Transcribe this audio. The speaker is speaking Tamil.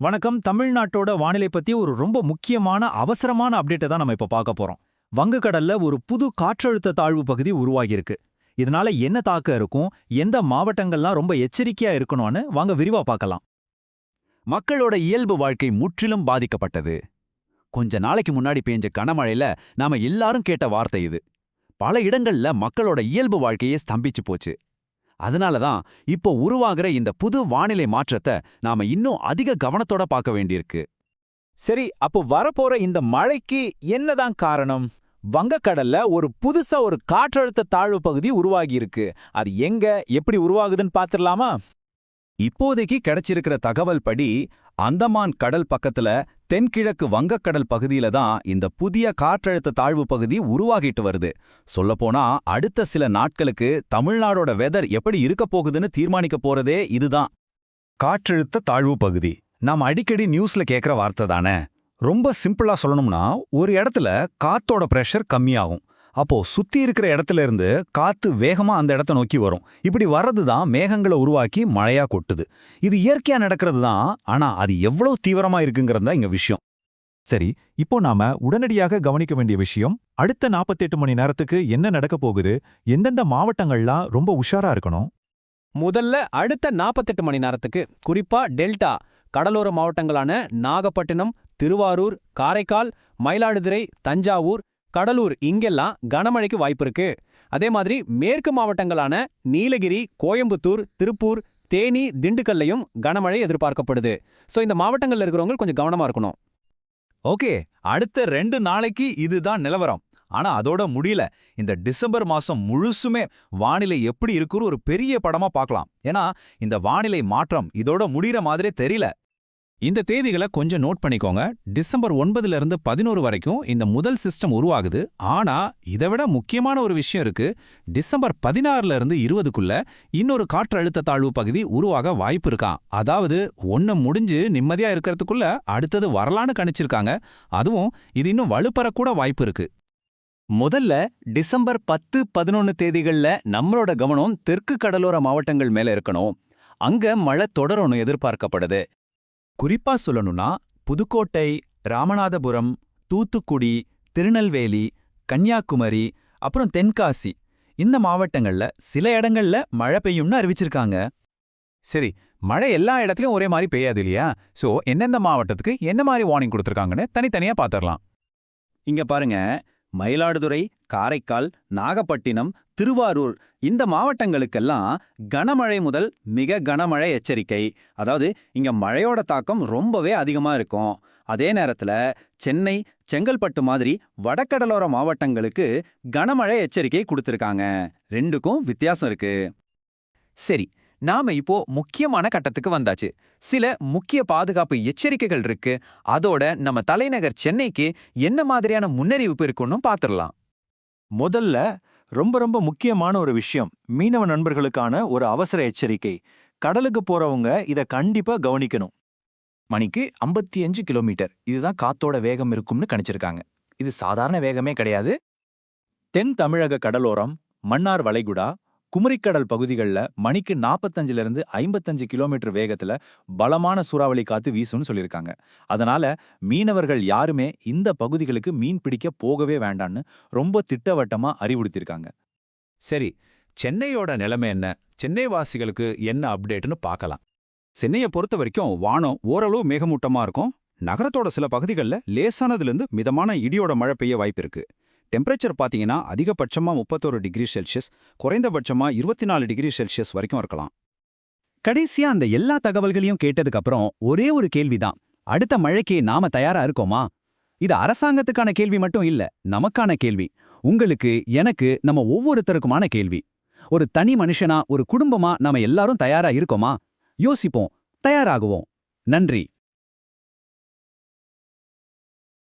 வணக்கம். தமிழ்நாட்டோட வானிலை பத்தி ஒரு ரொம்ப முக்கியமான அவசரமான அப்டேட்டை தான் நம்ம இப்ப பார்க்க போறோம். வங்கக்கடல்ல ஒரு புது காற்றழுத்த தாழ்வு பகுதி உருவாகியிருக்கு. இதனால என்ன தாக்கம் இருக்கும்? எந்த மாவட்டங்கள்லாம் ரொம்ப எச்சரிக்கையா இருக்கணும்னு வாங்க விரிவா பார்க்கலாம். மக்களோட இயல்பு வாழ்க்கை முற்றிலும் பாதிக்கப்பட்டது. கொஞ்ச நாளைக்கு முன்னாடி பேஞ்ச கனமழையில நாம எல்லாரும் கேட்ட வார்த்தை இது. பல இடங்கள்ல மக்களோட இயல்பு வாழ்க்கையே ஸ்தம்பிச்சு போச்சு. அதனால தான் இப்போ உருவாகிற இந்த புது வானிலை மாற்றத்தை நாம இன்னும் அதிக கவனத்தோட பார்க்க வேண்டியிருக்கு. சரி அப்போ வரப்போற இந்த மழைக்கு என்னதான் காரணம்? வங்கக்கடல்ல ஒரு புதுசா ஒரு காற்றழுத்த தாழ்வு பகுதி உருவாகியிருக்கு. அது எங்க எப்படி உருவாகுதுன்னு பாத்துடலாமா இப்போதைக்கு கிடைச்சிருக்கிற தகவல் படி அந்தமான் கடல் பக்கத்துல தென்கிழக்கு வங்கக்கடல் பகுதியில தான் இந்த புதிய காற்றழுத்த தாழ்வு பகுதி உருவாகிட்டு வருது. சொல்லப்போனா அடுத்த சில நாட்களுக்கு தமிழ்நாடோட வெதர் எப்படி இருக்க போகுதுன்னு தீர்மானிக்க போறதே இதுதான். காற்றழுத்த தாழ்வு பகுதி. நாம் அடிக்கடி நியூஸ்ல கேட்குற வார்த்தை தானே. ரொம்ப சிம்பிளா சொல்லணும்னா ஒரு இடத்துல காத்தோட பிரஷர் கம்மியாகும். அப்போ சுத்தி இருக்கிற இடத்துல இருந்து காத்து வேகமா அந்த இடத்த நோக்கி வரும். இப்படி வர்றது தான் மேகங்களை உருவாக்கி மழையா கொட்டுது. இது இயற்கையா நடக்கிறது தான் ஆனா அது எவ்வளவு தீவிரமா இருக்குங்கிறது தான் இங்க விஷயம். சரி இப்போ நாம உடனடியாக கவனிக்க வேண்டிய விஷயம் அடுத்த 48 மணி நேரத்துக்கு என்ன நடக்க போகுது எந்தெந்த மாவட்டங்கள்லாம் ரொம்ப உஷாரா இருக்கணும்? முதல்ல அடுத்த 48 மணி நேரத்துக்கு குறிப்பா டெல்டா கடலோர மாவட்டங்களான நாகப்பட்டினம் திருவாரூர் காரைக்கால் மயிலாடுதுறை தஞ்சாவூர் கடலூர் இங்கெல்லாம் கனமழைக்கு வாய்ப்பு இருக்கு அதே மாதிரி மேற்கு மாவட்டங்களான நீலகிரி கோயம்புத்தூர் திருப்பூர் தேனி திண்டுக்கல்லையும் கனமழை எதிர்பார்க்கப்படுது. சோ இந்த மாவட்டங்கள்ல இருக்கிறவங்க கொஞ்சம் கவனமா இருக்கணும். ஓகே அடுத்த ரெண்டு நாளைக்கு இதுதான் நிலவரம். ஆனா அதோட முடியல. இந்த டிசம்பர் மாசம் முழுசுமே வானிலை எப்படி இருக்குன்னு ஒரு பெரிய படமா பார்க்கலாம். ஏன்னா இந்த வானிலை மாற்றம் இதோட முடிகிற மாதிரியே தெரியல. இந்த தேதிகளை கொஞ்சம் நோட் பண்ணிக்கோங்க. டிசம்பர் ஒன்பதுல இருந்து பதினோரு வரைக்கும் இந்த முதல் சிஸ்டம் உருவாகுது. ஆனா இதை விட முக்கியமான ஒரு விஷயம் இருக்கு. டிசம்பர் பதினாறுல இருந்து இருபதுக்குள்ள இன்னொரு காற்றழுத்த தாழ்வு பகுதி உருவாக வாய்ப்பு இருக்கான் அதாவது ஒன்னு முடிஞ்சு நிம்மதியா இருக்கிறதுக்குள்ள அடுத்தது வரலான்னு கணிச்சிருக்காங்க. அதுவும் இது இன்னும் வலுப்பெறக்கூட வாய்ப்பு இருக்கு. முதல்ல டிசம்பர் பத்து பதினொன்னு தேதிகள்ல நம்மளோட கவனம் தெற்கு கடலோர மாவட்டங்கள் மேல இருக்கணும். அங்க மழை தொடரணும் எதிர்பார்க்கப்படுது. குறிப்பா சொல்லணும்னா புதுக்கோட்டை ராமநாதபுரம் தூத்துக்குடி திருநெல்வேலி கன்னியாகுமரி அப்புறம் தென்காசி இந்த மாவட்டங்கள்ல சில இடங்கள்ல மழை பெய்யும்னு அறிவிச்சிருக்காங்க. சரி மழை எல்லா இடத்துலயும் ஒரே மாதிரி பெய்யாது இல்லையா? சோ எந்தெந்த மாவட்டத்துக்கு என்ன மாதிரி வார்னிங் கொடுத்துருக்காங்கன்னு தனித்தனியா பாத்திரலாம். இங்க பாருங்க மயிலாடுதுறை காரைக்கால் நாகப்பட்டினம் திருவாரூர் இந்த மாவட்டங்களுக்கெல்லாம் கனமழை முதல் மிக கனமழை எச்சரிக்கை. அதாவது இங்க மழையோட தாக்கம் ரொம்பவே அதிகமா இருக்கும். அதே நேரத்துல சென்னை செங்கல்பட்டு மாதிரி வடகடலோர மாவட்டங்களுக்கு கனமழை எச்சரிக்கை கொடுத்திருக்காங்க. ரெண்டுக்கும் வித்தியாசம் இருக்கு. சரி நாம இப்போ முக்கியமான கட்டத்துக்கு வந்தாச்சு. சில முக்கிய பாதுகாப்பு எச்சரிக்கைகள் இருக்கு. அதோட நம்ம தலைநகர் சென்னைக்கு என்ன மாதிரியான முன்னறிவிப்பு இருக்குன்னு பாத்துடலாம் முதல்ல ரொம்ப ரொம்ப முக்கியமான ஒரு விஷயம். மீனவ நண்பர்களுக்கான ஒரு அவசர எச்சரிக்கை. கடலுக்கு போறவங்க இத கண்டிப்பா கவனிக்கணும். மணிக்கு 55 கிலோமீட்டர். இதுதான் காத்தோட வேகம் இருக்கும்னு கணிச்சிருக்காங்க. இது சாதாரண வேகமே கிடையாது. தென் தமிழக கடலோரம் மன்னார் வளைகுடா குமரிக்கடல் பகுதிகளில் மணிக்கு 45 இருந்து ஐம்பத்தஞ்சு கிலோமீட்டர் வேகத்துல பலமான சூறாவளி காத்து வீசும்னு சொல்லியிருக்காங்க. அதனால மீனவர்கள் யாருமே இந்த பகுதிகளுக்கு மீன் பிடிக்க போகவே வேண்டான்னு ரொம்ப திட்டவட்டமா அறிவுறுத்தியிருக்காங்க. சரி சென்னையோட நிலைமை என்ன? சென்னை வாசிகளுக்கு என்ன அப்டேட்னு பார்க்கலாம் சென்னையை பொறுத்த வரைக்கும் வானம் ஓரளவு மேகமூட்டமா இருக்கும். நகரத்தோட சில பகுதிகளில் லேசானதுலேருந்து மிதமான இடியோட மழை பெய்ய வாய்ப்பு இருக்குது டெம்பரேச்சர் பார்த்தீங்கன்னா அதிகபட்சமா முப்பத்தோரு டிகிரி செல்சியஸ் குறைந்தபட்சமா இருபத்தி நாலு டிகிரி செல்சியஸ் வரைக்கும் இருக்கலாம். கடைசியா அந்த எல்லா தகவல்களையும் கேட்டதுக்கு அப்புறம் ஒரே ஒரு கேள்விதான். அடுத்த மழைக்கு நாம தயாரா இருக்கோமா? இது அரசாங்கத்துக்கான கேள்வி மட்டும் இல்ல நமக்கான கேள்வி. உங்களுக்கு எனக்கு நம்ம ஒவ்வொருத்தருக்குமான கேள்வி. ஒரு தனி மனுஷனா ஒரு குடும்பமா நாம எல்லாரும் தயாரா இருக்கோமா? யோசிப்போம் தயாராகுவோம். நன்றி.